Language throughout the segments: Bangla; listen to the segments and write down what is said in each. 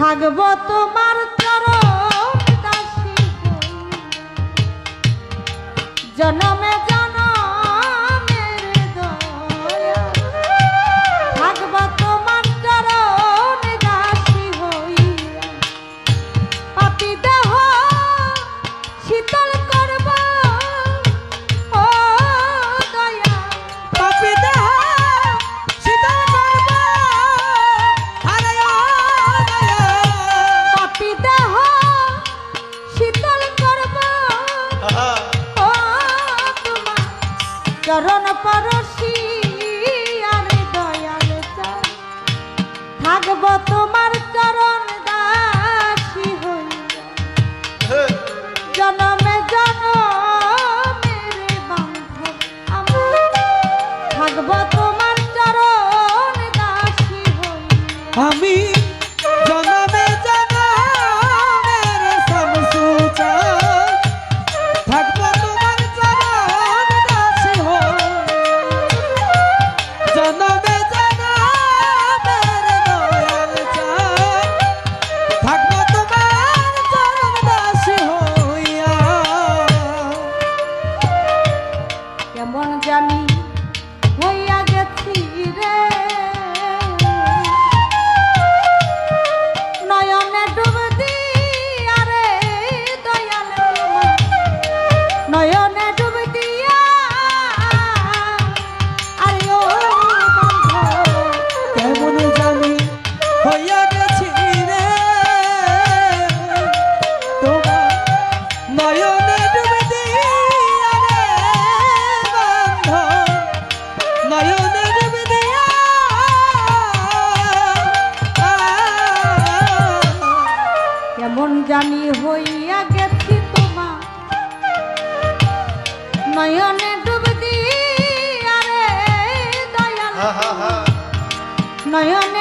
থাকব তোমার চরণ দাসী জনমে marrón রানী হইয়া গেছি তোমা নয়নে ডুব দিয়া রে দয়াল। নয়নে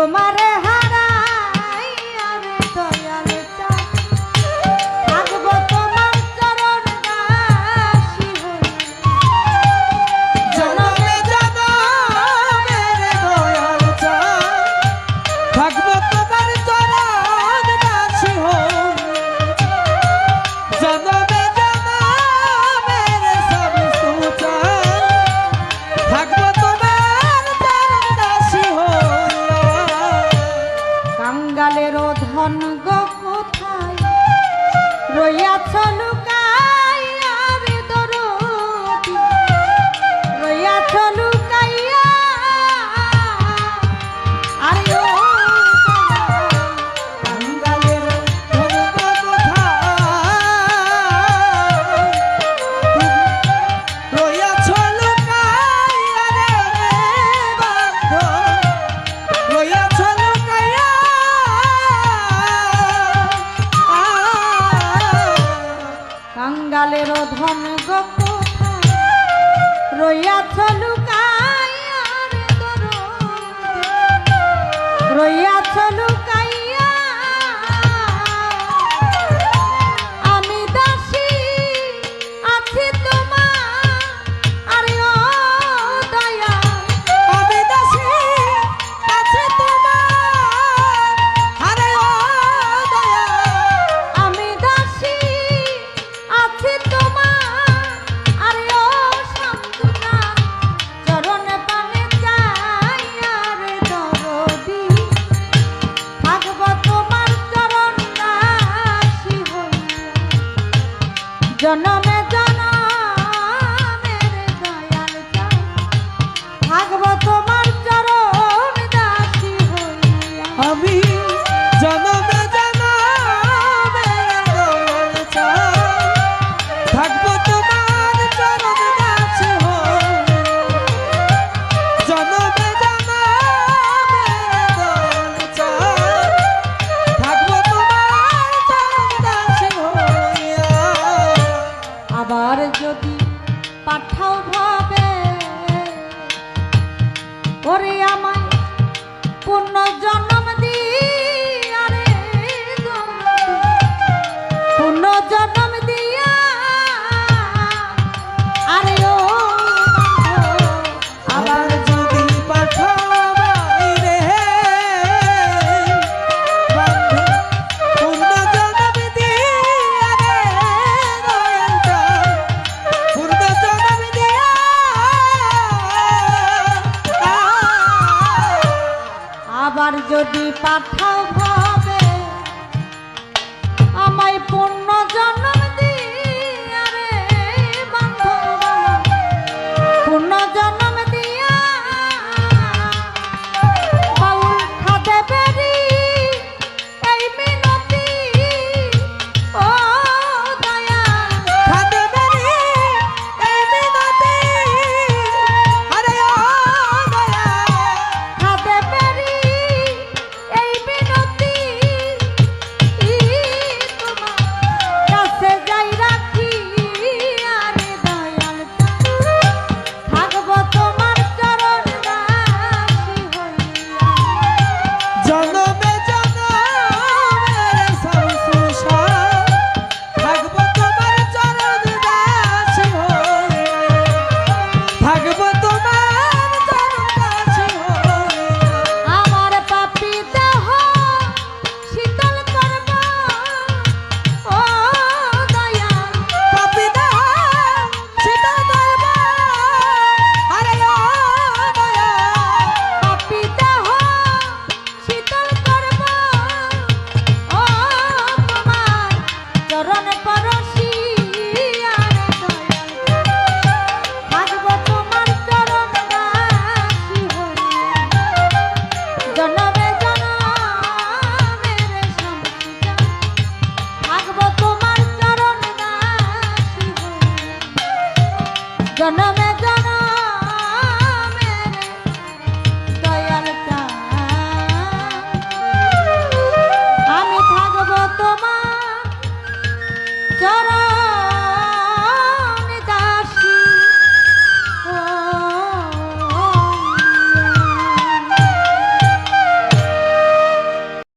tomar আবার যদি পাঠাও